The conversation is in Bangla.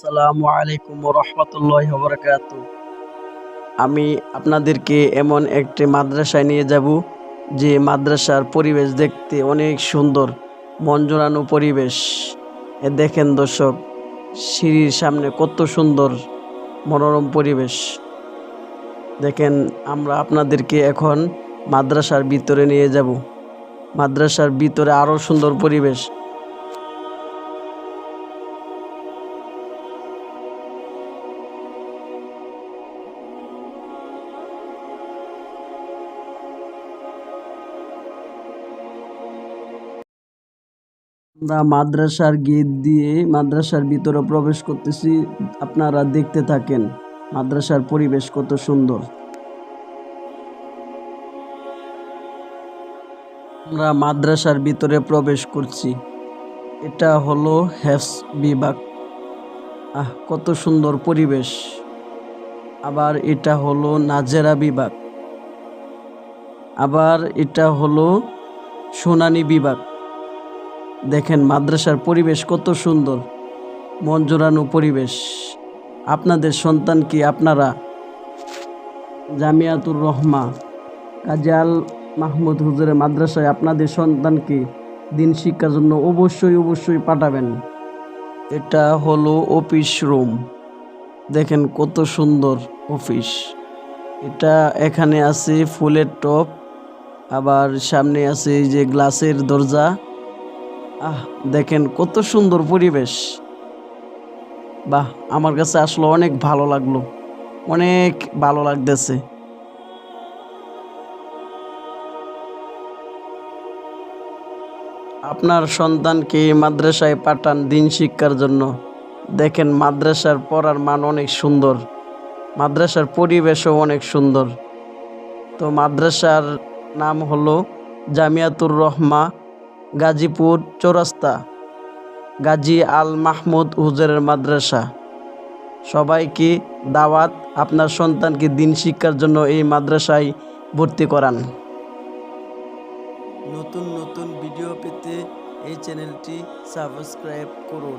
আসসালামু আলাইকুম রহমতুল্লাহ বরকাত আমি আপনাদেরকে এমন একটি মাদ্রাসায় নিয়ে যাব, যে মাদ্রাসার পরিবেশ দেখতে অনেক সুন্দর, মন পরিবেশ। এ দেখেন দর্শক, সিঁড়ির সামনে কত সুন্দর, মনোরম পরিবেশ। দেখেন, আমরা আপনাদেরকে এখন মাদ্রাসার ভিতরে নিয়ে যাব। মাদ্রাসার ভিতরে আরও সুন্দর পরিবেশ। আমরা মাদ্রাসার গেট দিয়ে মাদ্রাসার ভিতরে প্রবেশ করতেছি। আপনারা দেখতে থাকেন মাদ্রাসার পরিবেশ কত সুন্দর। আমরা মাদ্রাসার ভিতরে প্রবেশ করছি। এটা হলো হ্যাফস বিভাগ। আহ, কত সুন্দর পরিবেশ। আবার এটা হলো নাজেরা বিভাগ। আবার এটা হলো সোনানি বিভাগ। দেখেন মাদ্রাসার পরিবেশ কত সুন্দর। মন পরিবেশ। আপনাদের সন্তান কি আপনারা? জামিয়াতুর রহমা। কাজাল মাহমুদ হুজুরের মাদ্রাসায় আপনাদের সন্তানকে দিন শিক্ষার জন্য অবশ্যই অবশ্যই পাঠাবেন। এটা হলো অফিস রুম। দেখেন কত সুন্দর অফিস। এটা এখানে আছে ফুলের টপ আবার সামনে আছে এই যে গ্লাসের দরজা। আহ, দেখেন কত সুন্দর পরিবেশ। বাহ, আমার কাছে আসলে অনেক ভালো লাগল। অনেক ভালো লাগতেছে। আপনার সন্তানকে মাদ্রাসায় পাঠান দিন শিক্ষার জন্য? দেখেন, মাদ্রাসার পড়ার মান অনেক সুন্দর। মাদ্রাসার পরিবেশও অনেক সুন্দর। তো মাদ্রাসার নাম হলো জামিয়াতুর রহমা গাজীপুর চৌরাস্তা, গাজী আল মাহমুদ হুজুরের মাদ্রাসা। সবাইকে দাওয়াত আপনার সন্তানকে দিন শিক্ষার জন্য এই মাদ্রাসায় ভর্তি করান। নতুন নতুন ভিডিও পেতে এই চ্যানেলটি সাবস্ক্রাইব করুন।